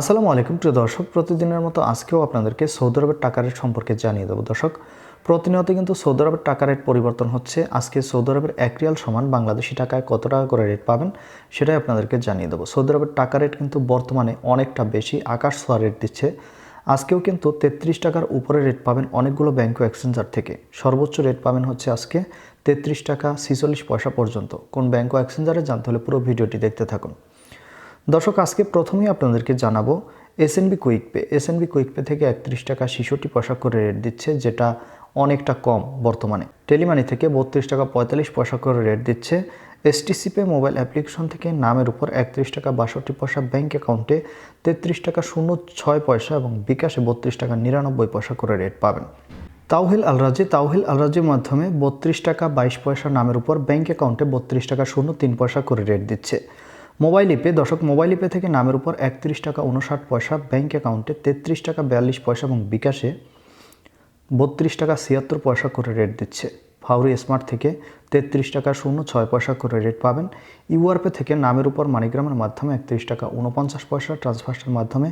আসসালামু আলাইকুম প্রিয় দর্শক, প্রতিদিনের মতো আজকেও আপনাদেরকে সৌদি আরবের টাকা রেট সম্পর্কে জানিয়ে দেবো। দর্শক, প্রতিনিয়ত কিন্তু সৌদি আরবের টাকা রেট পরিবর্তন হচ্ছে। আজকে সৌদি আরবের এক রিয়াল সমান বাংলাদেশি টাকায় কত টাকা করে রেট পাবেন সেটাই আপনাদেরকে জানিয়ে দেবো। সৌদি আরবের টাকা রেট কিন্তু বর্তমানে অনেকটা বেশি, আকাশ ছোঁয়া রেট দিচ্ছে। আজকেও কিন্তু তেত্রিশ টাকার উপরে রেট পাবেন অনেকগুলো ব্যাংক এক্সচেঞ্জার থেকে। সর্বোচ্চ রেট পাবেন হচ্ছে আজকে তেত্রিশ টাকা ছিচল্লিশ পয়সা পর্যন্ত। কোন ব্যাংক এক্সচেঞ্জারে জানতে হলে পুরো ভিডিওটি দেখতে থাকুন। দর্শক, আজকে প্রথমেই আপনাদেরকে জানাব SNB quick pay SNB quick pay থেকে একত্রিশ টাকা ছেষট্টি পয়সা করে রেট দিচ্ছে, যেটা অনেকটা কম বর্তমানে। টেলিমানি থেকে বত্রিশ টাকা পঁয়তাল্লিশ পয়সা করে রেট দিচ্ছে। এসটিসি পে মোবাইল অ্যাপ্লিকেশন থেকে নামের উপর একত্রিশ টাকা বাষট্টি পয়সা ব্যাঙ্ক অ্যাকাউন্টে তেত্রিশ টাকা শূন্য ছয় পয়সা এবং বিকাশে বত্রিশ টাকা নিরানব্বই পয়সা করে রেট পাবেন। তাওহিল আলরাজি তাওহিল আলরাজির মাধ্যমে বত্রিশ টাকা বাইশ পয়সা নামের উপর ব্যাঙ্ক অ্যাকাউন্টে বত্রিশ টাকা শূন্য তিন পয়সা করে রেট দিচ্ছে। মোবাইল ইপে দশক মোবাইল ইপে থেকে নামের উপর একত্রিশ টাকা উনষাট পয়সা ব্যাঙ্ক অ্যাকাউন্টে তেত্রিশ টাকা বিয়াল্লিশ পয়সা এবং বিকাশে বত্রিশ টাকা ছিয়াত্তর পয়সা করে রেট দিচ্ছে। ফাউরি স্মার্ট থেকে তেত্রিশ টাকা শূন্য ছয় পয়সা করে রেট পাবেন। ইউআরপে থেকে নামের উপর মানিগ্রামের মাধ্যমে একত্রিশ টাকা উনপঞ্চাশ পয়সা ট্রান্সফার্সের মাধ্যমে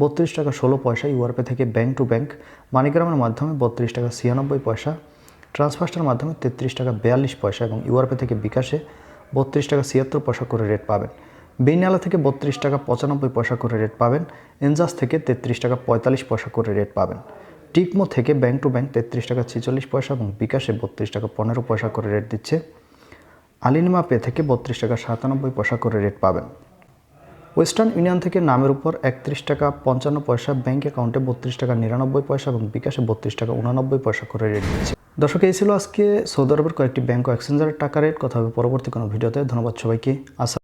বত্রিশ টাকা ষোলো পয়সা ইউআরপে থেকে ব্যাংক টু ব্যাংক মানিগ্রামের মাধ্যমে বত্রিশ টাকা ছিয়ানব্বই পয়সা ট্রান্সফার্সের মাধ্যমে তেত্রিশ টাকা বিয়াল্লিশ পয়সা এবং ইউআরপে থেকে বিকাশে বত্রিশ টাকা ছিয়াত্তর পয়সা করে রেট পাবেন। বিনালা থেকে বত্রিশ টাকা পঁচানব্বই পয়সা করে রেট পাবেন। এনজাস থেকে তেত্রিশ টাকা পঁয়তাল্লিশ পয়সা করে রেট পাবেন। টিকমো থেকে ব্যাংক টু ব্যাংক তেত্রিশ টাকা ছেচল্লিশ পয়সা এবং বিকাশে বত্রিশ টাকা পনেরো পয়সা করে রেট দিচ্ছে। আলিনিমা পে থেকে বত্রিশ টাকা সাতানব্বই পয়সা করে রেট পাবেন। ওয়েস্টার্ন ইউনিয়ন থেকে নামের উপর একত্রিশ টাকা পঞ্চান্ন পয়সা ব্যাংক অ্যাকাউন্টে বত্রিশ টাকা নিরানব্বই পয়সা এবং বিকাশে বত্রিশ টাকা উনানব্বই পয়সা করে রেট দিচ্ছে। দর্শক, এই ছিল আজকে সৌদি আরবের কয়েকটি ব্যাংক ও এক্সচেঞ্জারের টাকা রেট কথা হবে পরবর্তী কোনো ভিডিওতে। ধন্যবাদ সবাইকে। আসা